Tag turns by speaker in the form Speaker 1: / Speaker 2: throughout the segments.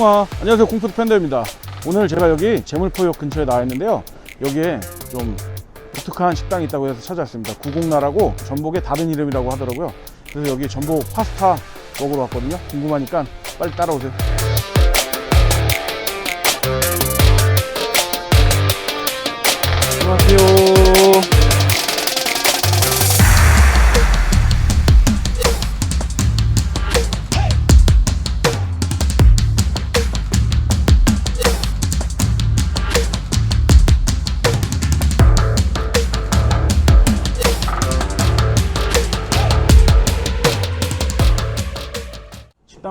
Speaker 1: 콩아 안녕하세요. 공푸드 팬더입니다. 오늘 제가 여기 재물포역 근처에 나와 있는데요. 여기에 좀 독특한 식당이 있다고 해서 찾아왔습니다. 구곡나라고 전복의 다른 이름이라고 하더라고요. 그래서 여기 전복 파스타 먹으러 왔거든요. 궁금하니까 빨리 따라오세요. 안녕하세요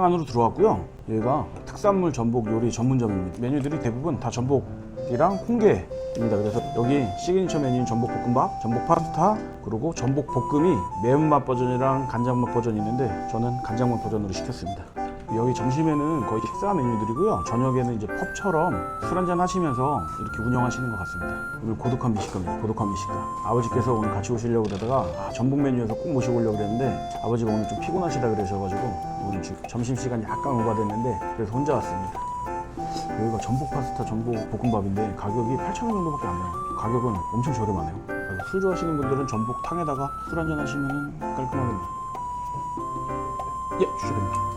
Speaker 1: 안으로 들어왔고요. 여기가 특산물 전복 요리 전문점입니다. 메뉴들이 대부분 다 전복이랑 홍게입니다. 그래서 여기 시그니처 메뉴인 전복 볶음밥, 전복 파스타, 그리고 전복 볶음이 매운맛 버전이랑 간장맛 버전이 있는데 저는 간장맛 버전으로 시켰습니다. 여기 점심에는 거의 식사 메뉴들이고요. 저녁에는 이제 펍처럼 술 한잔 하시면서 이렇게 운영하시는 것 같습니다. 오늘 고독한 미식가입니다. 고독한 미식가. 아버지께서 오늘 같이 오시려고 그러다가 아, 전복 메뉴에서 꼭 모시고 오려고 그랬는데 아버지가 오늘 좀 피곤하시다 그러셔가지고 지금 점심시간이 약간 오바됐는데 그래서 혼자 왔습니다. 여기가 전복 파스타, 전복 볶음밥인데 가격이 8,000원 정도밖에 안 나요. 가격은 엄청 저렴하네요. 그래서 술 좋아하시는 분들은 전복탕에다가 술 한잔 하시면 깔끔하겠네요. 예, 주셔됩니다.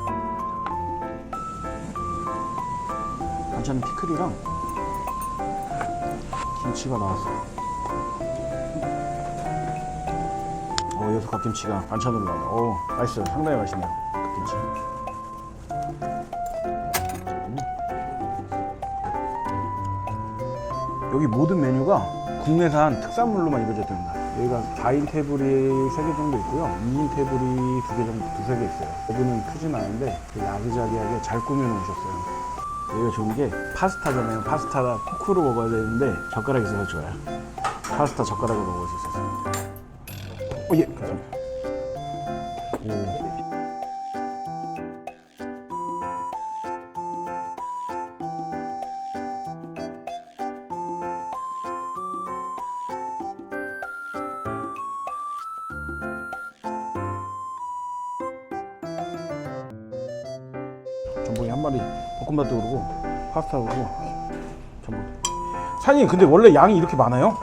Speaker 1: 반찬은 피클이랑 김치가 나왔어요. 어, 여기서 갓김치가 반찬으로 나와요. 어, 맛있어요. 상당히 맛있네요. 음. 여기 모든 메뉴가 국내산 특산물로만 이루어져 있습니다. 여기가 4인 테이블이 3개 정도 있고요. 2인 테이블이 2개 정도, 두세 개 있어요. 여기는 크진 않은데 되게 아기자기하게 잘 꾸며 놓으셨어요. 여기가 좋은 게 파스타잖아요. 파스타가 포크로 먹어야 되는데 젓가락이 있어서 좋아요. 파스타 젓가락으로 먹을 수 있어서. 어, 예, 감사합니다. 오. 전복이 한 마리 볶음밥도 그러고 파스타도 그러고 전복. 사장님 근데 원래 양이 이렇게 많아요?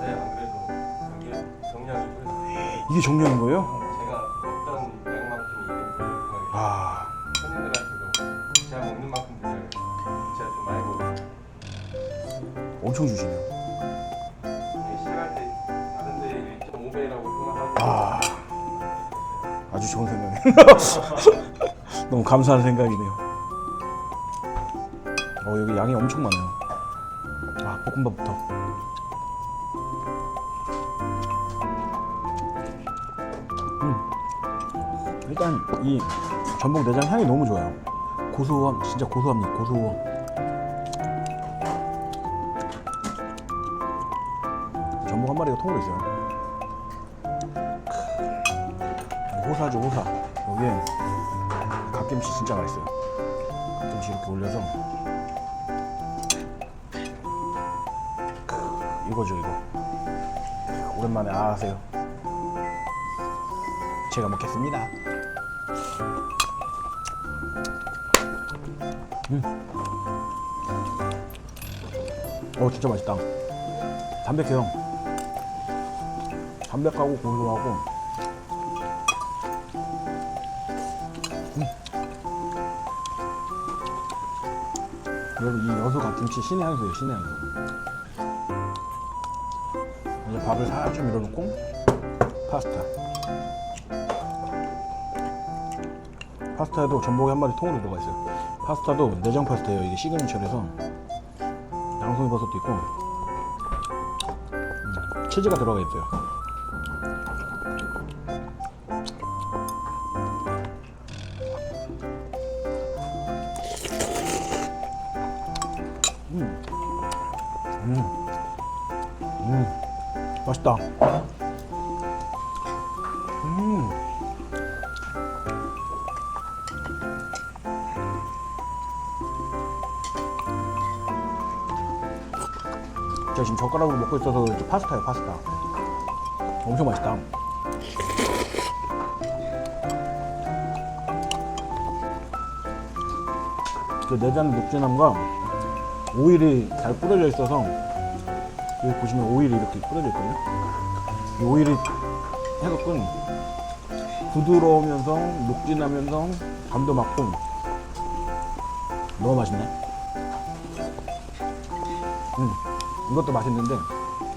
Speaker 2: 네, 안 그래도 이게 정량이고요.
Speaker 1: 이게 정량인 거예요?
Speaker 2: 제가 어떤 양만큼이 거예요.
Speaker 1: 아
Speaker 2: 손님들한테도 제가 먹는 만큼 드려요. 제가 좀 많이 먹어요.
Speaker 1: 엄청 주시네요.
Speaker 2: 이게 시작할 때 다른 데 1.5배라고 생각하고
Speaker 1: 아 아주 좋은 생각이네요. 너무 감사한 생각이네요. 어 여기 양이 엄청 많아요. 아 볶음밥부터. 음. 일단 이 전복 내장 향이 너무 좋아요. 고소함 진짜 고소합니다. 고소. 전복 한 마리가 통으로 있어요. 호사죠 호사 여기에 갓김치 진짜 맛있어요 갓김치 이렇게 올려서 이거죠 이거. 크, 오랜만에 아 하세요. 제가 먹겠습니다. 음. 어 진짜 맛있다. 담백해요. 담백하고 고소하고. 여러분 이 여수 갓김치 신의 한 수예요 신의 한 수. 이제 밥을 살짝 밀어놓고 파스타. 파스타에도 전복이 한 마리 통으로 들어가 있어요. 파스타도 내장 파스타예요. 이게 시그니처라서 양송이 버섯도 있고 음, 치즈가 들어가 있어요. 맛있다. 음. 제가 지금 젓가락으로 먹고 있어서 그런지 파스타예요, 파스타. 엄청 맛있다. 그 내장 녹진함과 오일이 잘 뿌려져 있어서 여기 보시면 오일이 이렇게 뿌려져 있거든요. 이 오일이 해갖고 부드러우면서 녹진하면서 간도 맞고 너무 맛있네. 음, 이것도 맛있는데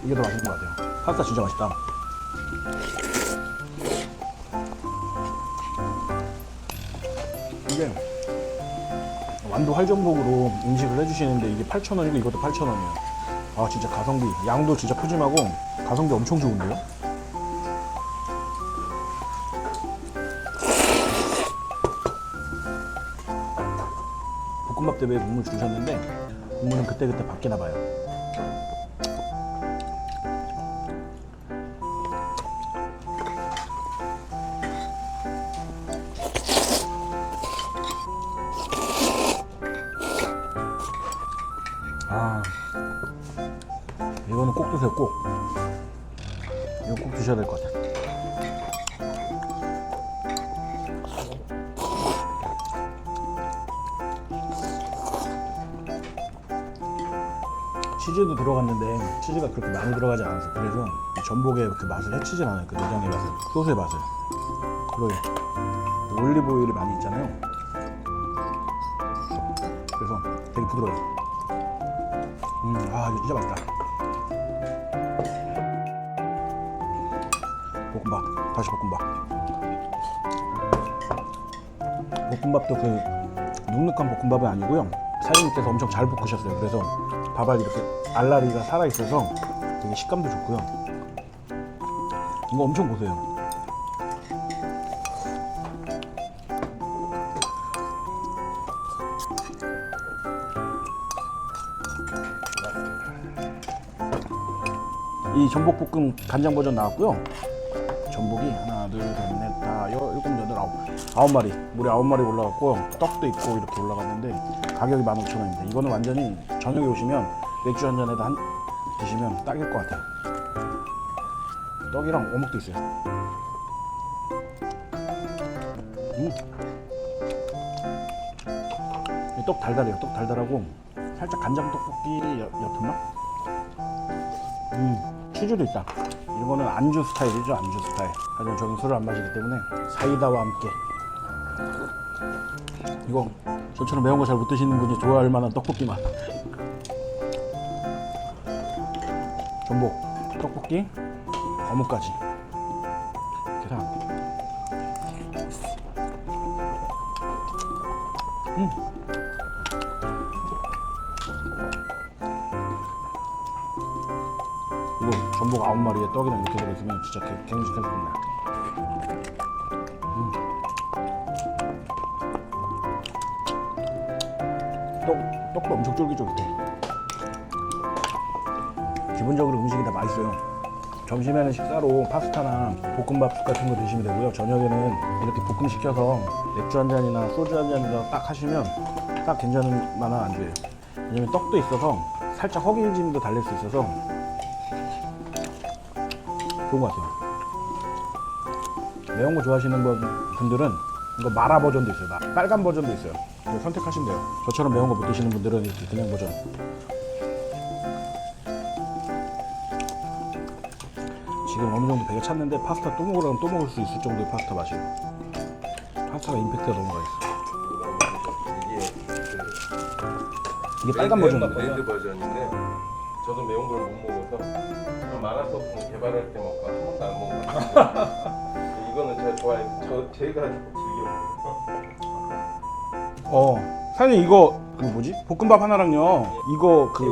Speaker 1: 이게 더 맛있는 것 같아요. 파스타 진짜 맛있다. 이게 완도 활전복으로 음식을 해주시는데 이게 8,000원이고 이것도 8,000원이에요. 아 진짜 가성비 양도 진짜 푸짐하고 가성비 엄청 좋은데요? 볶음밥 대비에 국물 주셨는데 국물은 그때그때 바뀌나 봐요. 꼭. 이거 꼭 드셔야 될 것 같아요 치즈도 들어갔는데 치즈가 그렇게 많이 들어가지 않아서 그래서 이 전복의 그 맛을 해치진 않아요. 그 내장의 맛을 소스의 맛을. 그러게 올리브 오일이 많이 있잖아요. 그래서 되게 부드러워요. 음, 아 이거 진짜 맛있다. 볶음밥, 다시 볶음밥. 볶음밥도 그 눅눅한 볶음밥이 아니고요. 사장님께서 엄청 잘 볶으셨어요. 그래서 밥알 이렇게 알라리가 살아 있어서 되게 식감도 좋고요. 이거 엄청 보세요. 이 전복볶음 간장 버전 나왔고요. 하나, 둘, 셋, 넷, 다, 여, 일곱, 여덟, 아홉, 아홉 마리, 물에 아홉 마리 올라갔고 떡도 있고 이렇게 올라갔는데 가격이 15,000원입니다. 이거는 완전히 저녁에 오시면 맥주 한 잔에다 한 드시면 딱일 것 같아요. 떡이랑 어묵도 있어요. 음. 이떡 달달해요. 떡 달달하고 살짝 간장 떡볶이 옅- 옅은 맛? 음, 치즈도 있다. 이거는 안주 스타일이죠, 안주 스타일. 하지만 저는 술을 안 마시기 때문에 사이다와 함께. 이거 저처럼 매운 거 잘 못 드시는 분이 좋아할 만한 떡볶이 맛. 전복, 떡볶이, 어묵까지. 계란. 음. 전복 아홉 마리에 떡이랑 이렇게 들어있으면 진짜 개- 갱식해집니다. 음. 떡, 떡도 엄청 쫄깃쫄깃해. 기본적으로 음식이 다 맛있어요. 점심에는 식사로 파스타나 볶음밥 같은 거 드시면 되고요. 저녁에는 이렇게 볶음 시켜서 맥주 한 잔이나 소주 한 잔이나 딱 하시면 딱 괜찮은 만한 안주예요. 왜냐면 떡도 있어서 살짝 허기짐도 달랠 수 있어서 좋은 것 같아요. 매운 거 좋아하시는 분- 분들은 이거 마라 버전도 있어요. 마- 빨간 버전도 있어요. 선택하시면 돼요. 저처럼 매운 거 못 드시는 분들은 이렇게 그냥 버전. 지금 어느 정도 배가 찼는데 파스타 또 먹으라면 또 먹을 수 있을 정도의 파스타 맛이에요. 파스타가 임팩트가 너무 맛있어.
Speaker 2: 이게
Speaker 1: 이게 빨간 버전.
Speaker 2: 레드 버전인데 저도 매운 걸 못 먹어서 저 마라소스 개발할 때 먹고 한 번도 안 먹어봤어요. 이거는 제가 좋아해서 저 제가 즐겨 먹어요.
Speaker 1: 어, 사장님 이거 그 뭐지? 볶음밥 하나랑요. 이거 그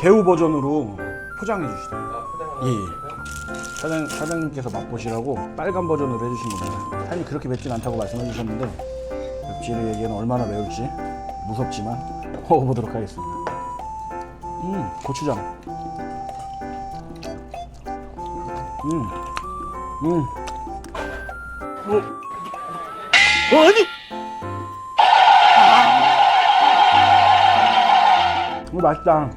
Speaker 1: 개우 버전으로 포장해 주시죠.
Speaker 2: 아, 포장 하나
Speaker 1: 예, 예. 사장, 사장님께서 맛보시라고 빨간 버전으로 해주신 겁니다. 사장님 그렇게 맵진 않다고 말씀해 주셨는데 맵찔을 얘기는 얼마나 매울지 무섭지만 먹어보도록 하겠습니다. 음, 고추장. 음, 음. 어, 아니! 이거 맛있다.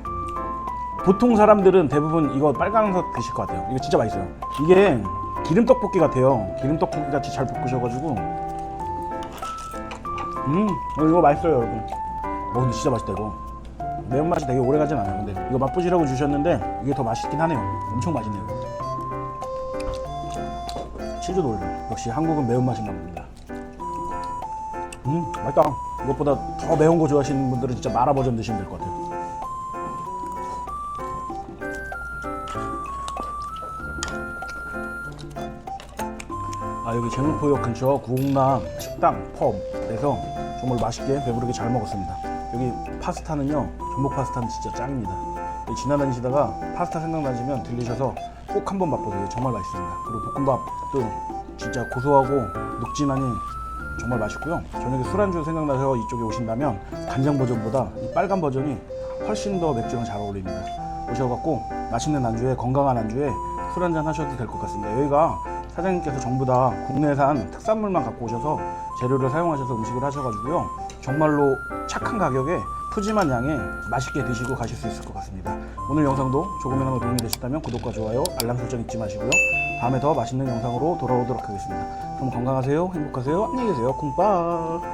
Speaker 1: 보통 사람들은 대부분 이거 빨간색 드실 것 같아요. 이거 진짜 맛있어요. 이게 기름 떡볶이 같아요. 기름 떡볶이 같이 잘 볶으셔가지고, 음, 어, 이거 맛있어요, 여러분. 근데 진짜 맛있다 이거. 매운맛이 되게 오래 가진 않아요. 근데 이거 맛보시라고 주셨는데 이게 더 맛있긴 하네요. 엄청 맛있네요. 치즈도 올려. 역시 한국은 매운맛인가 봅니다. 음, 맛있다. 이것보다 더 매운 거 좋아하시는 분들은 진짜 마라 버전 드시면 될 것 같아요. 아 여기 제물포역 근처 구옥남 식당 펍에서 정말 맛있게 배부르게 잘 먹었습니다. 여기 파스타는요 전복 파스타는 진짜 짱입니다. 지나다니시다가 파스타 생각나시면 들리셔서 꼭 한번 맛보세요. 정말 맛있습니다. 그리고 볶음밥도 진짜 고소하고 눅진하니 정말 맛있고요. 저녁에 술안주 생각나서 이쪽에 오신다면 간장 버전보다 이 빨간 버전이 훨씬 더 맥주랑 잘 어울립니다. 오셔갖고 맛있는 안주에 건강한 안주에 술 한잔 하셔도 될 것 같습니다. 여기가 사장님께서 전부 다 국내산 특산물만 갖고 오셔서 재료를 사용하셔서 음식을 하셔가지고요. 정말로 착한 가격에 푸짐한 양에 맛있게 드시고 가실 수 있을 것 같습니다. 오늘 영상도 조금이나마 도움이 되셨다면 구독과 좋아요, 알람 설정 잊지 마시고요. 다음에 더 맛있는 영상으로 돌아오도록 하겠습니다. 그럼 건강하세요, 행복하세요, 안녕히 계세요, 쿵빠.